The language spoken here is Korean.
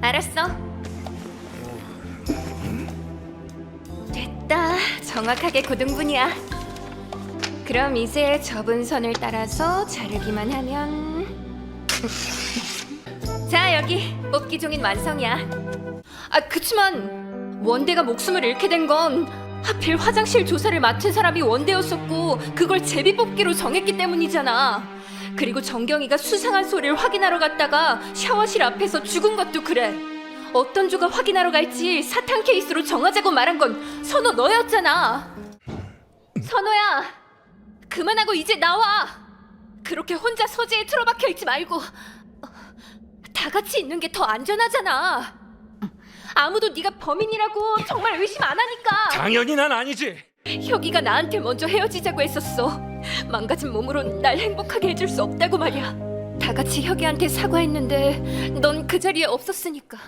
알았어. 됐다. 정확하게 고등분이야. 그럼 이제 접은 선을 따라서 자르기만 하면 자 여기 뽑기 종인 완성이야. 아 그치만 원대가 목숨을 잃게 된 건 하필 화장실 조사를 맡은 사람이 원대였었고 그걸 제비 뽑기로 정했기 때문이잖아. 그리고 정경이가 수상한 소리를 확인하러 갔다가 샤워실 앞에서 죽은 것도 그래. 어떤 조가 확인하러 갈지 사탕 케이스로 정하자고 말한 건 선호 너였잖아. 선호야, 그만하고 이제 나와. 그렇게 혼자 서재에 틀어박혀 있지 말고 어, 다 같이 있는 게 더 안전하잖아. 아무도 네가 범인이라고 정말 의심 안 하니까. 당연히 난 아니지. 혁이가 나한테 먼저 헤어지자고 했었어. 망가진 몸으론 날 행복하게 해줄 수 없다고 말이야. 다 같이 혁이한테 사과했는데 넌 그 자리에 없었으니까.